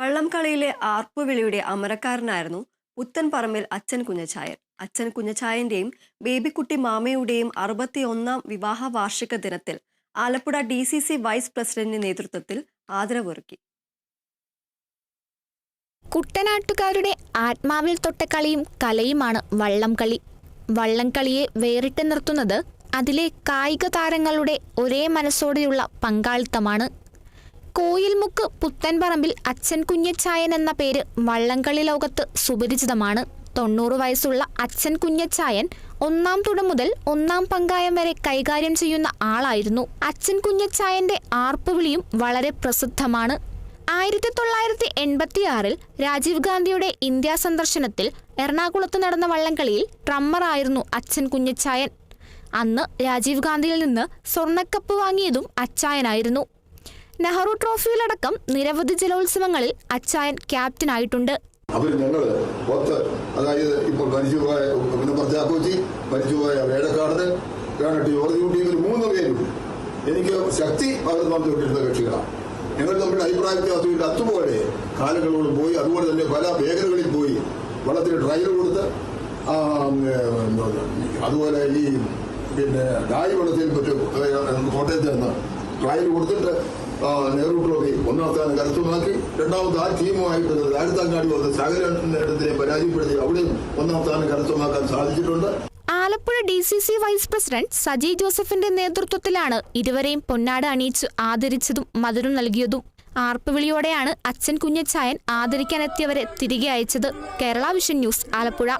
വള്ളംകളിയിലെ ആർപ്പുവിളിയുടെ അമരക്കാരനായിരുന്നു പുത്തൻപറമ്പിൽ അച്ഛൻ കുഞ്ഞച്ചായൻ. അച്ഛൻ കുഞ്ഞച്ചായന്റെയും ബേബിക്കുട്ടി മാമയുടെയും അറുപത്തിയൊന്നാം വിവാഹ വാർഷിക ദിനത്തിൽ Alappuzha D C C vice പ്രസിഡന്റിന്റെ നേതൃത്വത്തിൽ ആദരവൊരുക്കി. കുട്ടനാട്ടുകാരുടെ ആത്മാവിൽ തൊട്ട കളിയും കലയുമാണ് വള്ളംകളി. വള്ളംകളിയെ വേറിട്ട് നിർത്തുന്നത് അതിലെ കായിക താരങ്ങളുടെ ഒരേ മനസ്സോടെയുള്ള പങ്കാളിത്തമാണ് കോയിൽമുക്ക് പുത്തൻപറമ്പിൽ അച്ഛൻ കുഞ്ഞച്ചായൻ എന്ന പേര് വള്ളംകളി ലോകത്ത് സുപരിചിതമാണ്. തൊണ്ണൂറ് വയസ്സുള്ള അച്ഛൻ കുഞ്ഞച്ചായൻ ഒന്നാം തുട മുതൽ ഒന്നാം പങ്കായം വരെ കൈകാര്യം ചെയ്യുന്ന ആളായിരുന്നു. അച്ഛൻ കുഞ്ഞച്ചായന്റെ ആർപ്പുവിളിയും വളരെ പ്രസിദ്ധമാണ്. ആയിരത്തി തൊള്ളായിരത്തി എൺപത്തിയാറിൽ രാജീവ് ഗാന്ധിയുടെ ഇന്ത്യ സന്ദർശനത്തിൽ എറണാകുളത്ത് നടന്ന വള്ളംകളിയിൽ ട്രമ്മറായിരുന്നു അച്ഛൻ കുഞ്ഞച്ചായൻ. അന്ന് രാജീവ് ഗാന്ധിയിൽ നിന്ന് സ്വർണക്കപ്പ് വാങ്ങിയതും അച്ചായനായിരുന്നു. നെഹ്റു ട്രോഫിയിലടക്കം നിരവധി ജലോത്സവങ്ങളിൽ അച്ചായൻ ക്യാപ്റ്റനായിട്ടുണ്ട്. അവർ ഞങ്ങൾ ഒത്ത് അതായത് ഇപ്പോൾ മരിച്ചുപോയ പിന്നെ പ്രജാക്കോച്ചി മരിച്ചുപോയ വേടക്കാടന് വേണട്ട് ജോർജ് ഇവർ മൂന്ന് പേരും എനിക്ക് ശക്തി പകർന്നു തന്നിട്ടിരുന്ന കക്ഷികളാണ്. ഞങ്ങൾ നമ്മുടെ അഭിപ്രായ വ്യത്യാസമില്ല. അതുപോലെ കാലങ്ങളോട് പോയി അതുപോലെ തന്നെ പല മേഖലകളിൽ പോയി വള്ളത്തിന് ട്രയൽ കൊടുത്ത് അതുപോലെ ഈ പിന്നെ ഡായി വള്ളത്തിൽ പറ്റും കോട്ടയത്ത് നിന്ന് ട്രയൽ കൊടുത്തിട്ട് നെഹ്റു ട്രോഫി ഒന്നാം സ്ഥാനം കരസ്ഥമാക്കി രണ്ടാമത് ആ ടീമുമായിട്ട് രാജസ്ഥാൻകാടി വന്ന് സഹകരണത്തിനെ പരാജയപ്പെടുത്തി അവിടെയും ഒന്നാം സ്ഥാനം കരസ്ഥമാക്കാൻ സാധിച്ചിട്ടുണ്ട്. Alappuzha D C C vice president Saji ജോസഫിന്റെ നേതൃത്വത്തിലാണ് ഇരുവരെയും പൊന്നാട് അണിയിച്ച് ആദരിച്ചതും മധുരം നൽകിയതും. ആർപ്പുവിളിയോടെയാണ് അച്ഛൻ കുഞ്ഞച്ചായൻ ആദരിക്കാനെത്തിയവരെ തിരികെ അയച്ചത്. Kerala vision news Alappuzha.